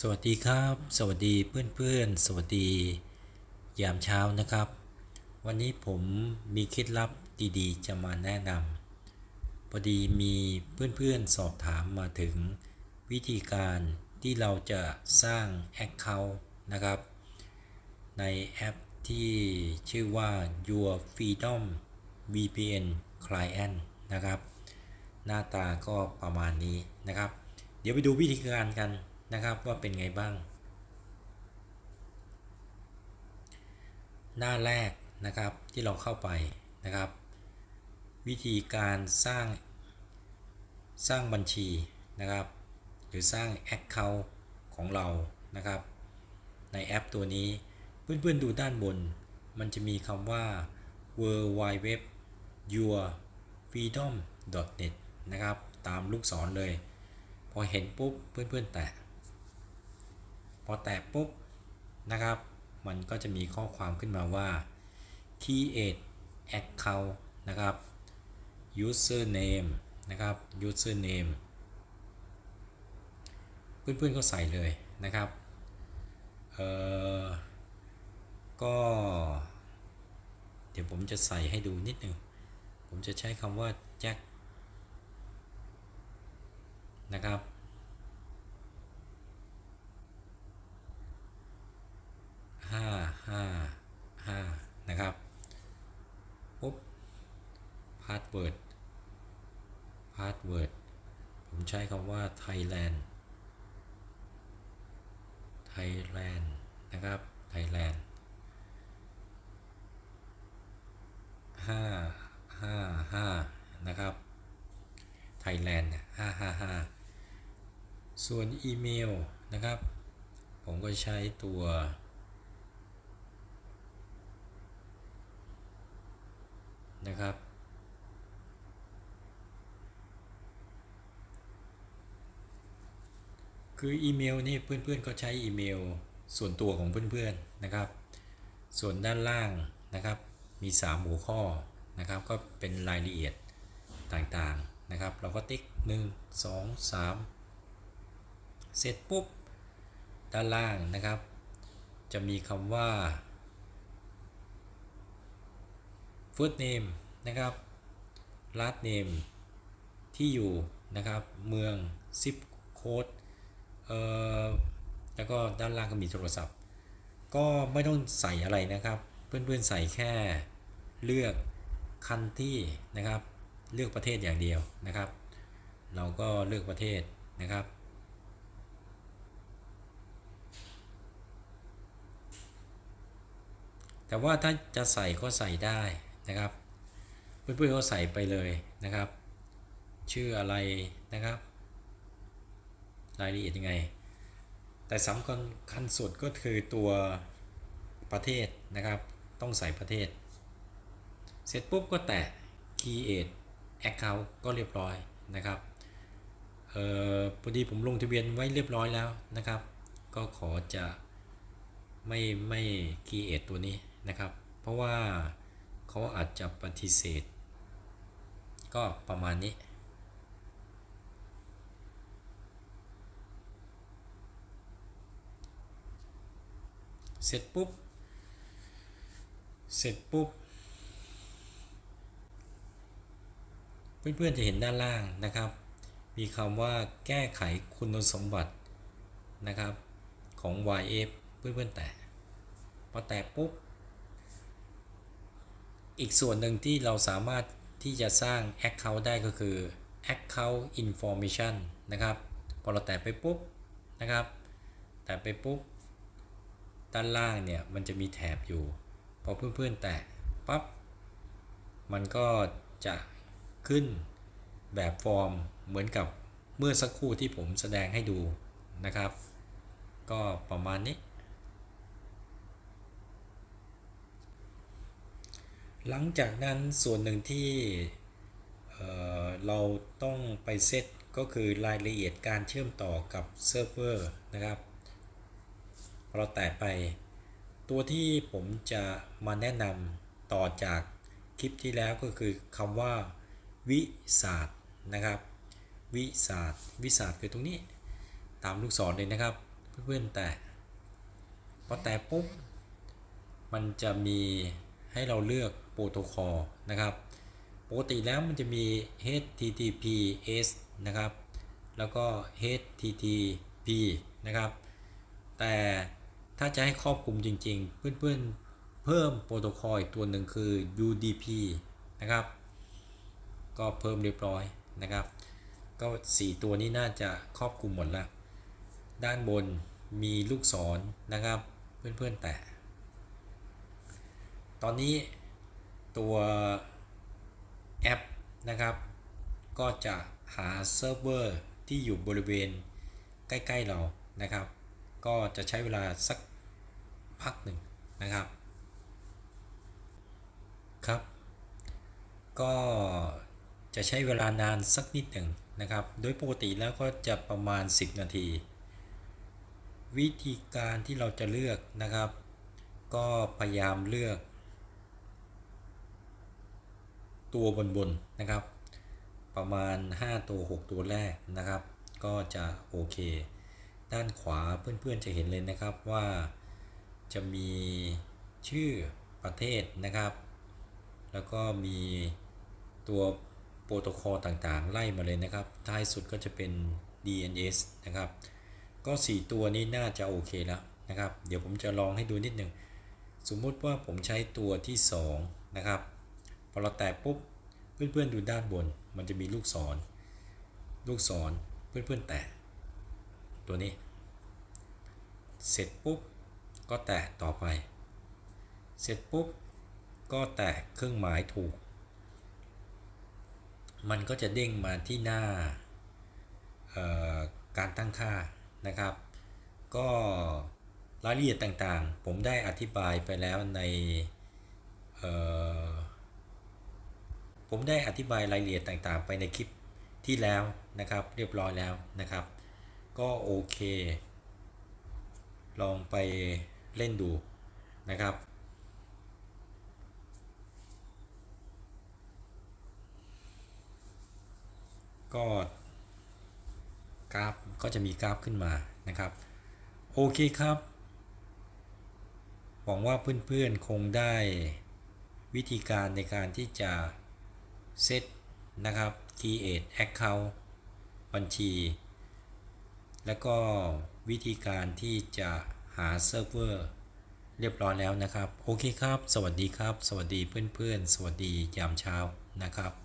สวัสดีครับ สวัสดีเพื่อนๆ สวัสดียามเช้านะครับ วันนี้ผมมีเคล็ดลับดีๆ จะมาแนะนำพอดีมีเพื่อนๆ สอบถามมาถึงวิธีการที่เราจะสร้าง Account นะครับ ในแอปที่ชื่อว่า Your Freedom VPN Client นะครับ หน้าตาก็ประมาณนี้นะครับ เดี๋ยวไปดูวิธีการกัน นะครับว่าเป็นไงบ้าง หน้าแรกนะครับที่เราเข้าไปนะครับ วิธีการสร้างสร้างบัญชีนะครับ หรือสร้าง Account ของเรานะครับ ในแอปตัวนี้เพื่อนๆดูด้านบน มันจะมีคำว่า w w w your freedom net นะครับ ตามลูกศรเลย พอเห็นปุ๊บเพื่อนๆแตะ พอแตะปุ๊บนะครับ มันก็จะมีข้อความขึ้นมาว่า create account นะครับ username นะครับ username เพื่อนๆก็ใส่เลยนะครับ เอ่อ ก็ เดี๋ยวผมจะใส่ให้ดูนิดนึง ผมจะใช้คำว่าแจ็คนะครับ ห้าห้าห้านะครับ ปุ๊บ พาส เวิร์ดพาสเวิร์ดผมใช้คำว่า Thailand Thailand นะครับ Thailand ห้าห้าห้านะครับ Thailand ห้าห้าห้าส่วนอีเมลนะครับ ผมก็ใช้ตัวนะครับ คืออีเมลนี่เพื่อนๆก็ใช้อีเมลส่วนตัวของเพื่อนๆนะครับ ส่วนด้านล่างนะครับมี 3 หัวข้อนะครับ ก็เป็นรายละเอียดต่างๆนะครับ เราก็ติ๊ก 1 2 3 เสร็จปุ๊บ ด้านล่างนะครับ จะมีคำว่า first name นะครับ last name ที่อยู่นะครับ เมือง zip code แล้วก็ด้านล่างก็มีโทรศัพท์ ก็ไม่ต้องใส่อะไรนะครับ เพื่อนๆใส่แค่เลือกคันที่นะครับ เลือกประเทศอย่างเดียวนะครับ เราก็เลือกประเทศนะครับแต่ว่าถ้าจะใส่ก็ใส่ได้นะครับ เพื่อนๆก็ใส่ไปเลยนะครับ ชื่ออะไรนะครับ รายละเอียดยังไง แต่สำคัญคัญสุดก็คือตัวประเทศนะครับ ต้องใส่ประเทศ เสร็จปุ๊บก็แตะ create account ก็เรียบร้อยนะครับเออพอดีผมลงทะเบียนไว้เรียบร้อยแล้วนะครับ ก็ขอจะไม่ไม่ create ตัวนี้นะครับ เพราะว่าเขาอาจจะปฏิเสธ ก็ประมาณนี้ เสร็จปุ๊บ เสร็จปุ๊บ เพื่อนๆจะเห็นด้านล่างนะครับ มีคำว่าแก้ไขคุณสมบัตินะครับของ YF เพื่อนๆแตะพอแตะปุ๊บ อีกส่วนหนึ่งที่เราสามารถที่จะสร้าง Account ได้ก็คือ Account Information นะครับ พอเราแตะไปปุ๊บนะครับ แตะไปปุ๊บ ด้านล่างเนี่ยมันจะมีแถบอยู่ พอเพื่อนๆแตะปั๊บ มันก็จะขึ้นแบบฟอร์มเหมือนกับเมื่อสักครู่ที่ผมแสดงให้ดูนะครับ ก็ประมาณนี้ หลังจากนั้นส่วนหนึ่งที่เเราต้องไปเซตก็คือรายละเอียดการเชื่อมต่อกับเซิร์ฟเวอร์นะครับ เราแตะไป ตัวที่ผมจะมาแนะนำต่อจากคลิปที่แล้วก็คือคำว่า วิศาสตร์นะครับ วิศาสตร์วิศาสตร์คือตรงนี้ ตามลูกศรเลยนะครับเพื่อนๆแต่พอแต่ปุ๊บมันจะมีให้เราเลือกโปรโตคอลนะครับปกติแล้วมันจะมี HTTPS นะครับ แล้วก็ HTTP นะครับ แต่ ถ้าจะให้ครอบคลุมจริง ๆ เพื่อนๆเพิ่มโปรโตคอลอีกตัวหนึ่งคือ UDP นะครับ ก็เพิ่มเรียบร้อยนะครับ ก็ 4 ตัวนี้น่าจะครอบคลุมหมดแล้วด้านบนมีลูกศรนนะครับ เพื่อนๆแต่ ตอนนี้ตัวแอปนะครับ ก็จะหาเซิร์ฟเวอร์ที่อยู่บริเวณใกล้ ๆ เรานะครับ ก็จะใช้เวลาสัก พักหนึ่งนะครับ ครับ ก็จะใช้เวลานานสักนิดหนึ่งนะครับ โดยปกติแล้วก็จะประมาณ 10 นาที วิธีการที่เราจะเลือกนะครับ ก็พยายามเลือก ตัวบนๆนะครับ ประมาณ 5 ตัว 6 ตัวแรกนะครับ ก็จะโอเค ด้านขวาเพื่อนๆจะเห็นเลยนะครับว่า จะมีชื่อประเทศนะครับ แล้วก็มีตัวโปรโตคอลต่างๆ ไล่มาเลยนะครับ ท้ายสุดก็จะเป็น DNS นะครับ ก็ 4 ตัวนี้น่าจะโอเคแล้วนะครับ เดี๋ยวผมจะลองให้ดูนิดหนึ่ง สมมุติว่าผมใช้ตัวที่ 2 นะครับ พอเราแตะปุ๊บ เพื่อนๆดูด้านบน มันจะมีลูกศร ลูกศร เพื่อนๆแตะตัวนี้ เสร็จปุ๊บ ก็แตะต่อไป เสร็จปุ๊บ ก็แตะเครื่องหมายถูก มันก็จะเด้งมาที่หน้าการตั้งค่านะครับ ก็รายละเอียดต่างๆ ผมได้อธิบายไปแล้วในผมได้อธิบายรายละเอียดต่างๆ ไปในคลิปที่แล้วนะครับ เรียบร้อยแล้วนะครับ ก็โอเค ลองไป เล่นดูนะครับ ก็กราฟก็จะมีกราฟขึ้นมานะครับ โอเคครับ หวังว่าเพื่อนๆคงได้วิธีการในการที่จะเซตนะครับ create account บัญชี แล้วก็วิธีการที่จะ หาเซิร์ฟเวอร์เรียบร้อยแล้วนะครับ โอเคครับ สวัสดีครับ สวัสดีเพื่อนๆ สวัสดียามเช้านะครับ